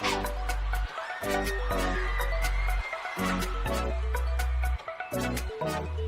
Thank you.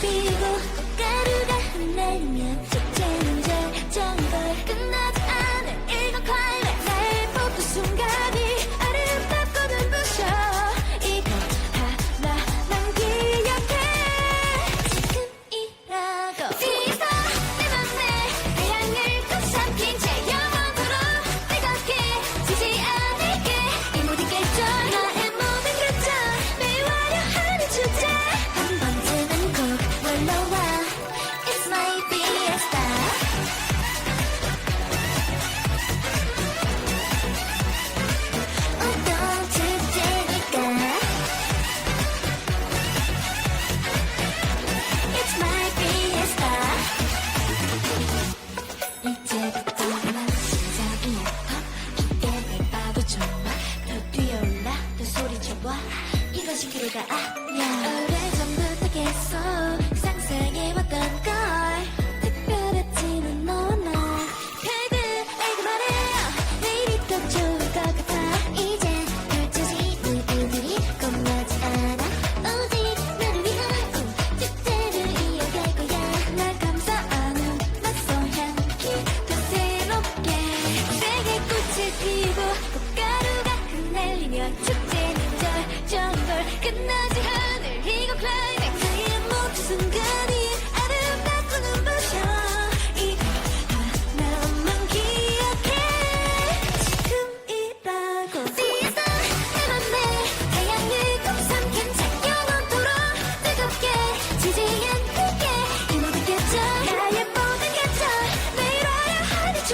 beagle. 소리쳐봐. 이것이 그대가 아니야. 오래전부터 계속 끝나지 않을 이거 클라이맥 나의 모든 순간이 아름답고 눈부셔. 이거 하나만 기억해. 지금이라고. 세상 해만내 태양을 꿈삼킨 자 영원토록 뜨겁게 지지 않게. 이 모든 계절 나의 모든 계절. 내일 와요 하루 주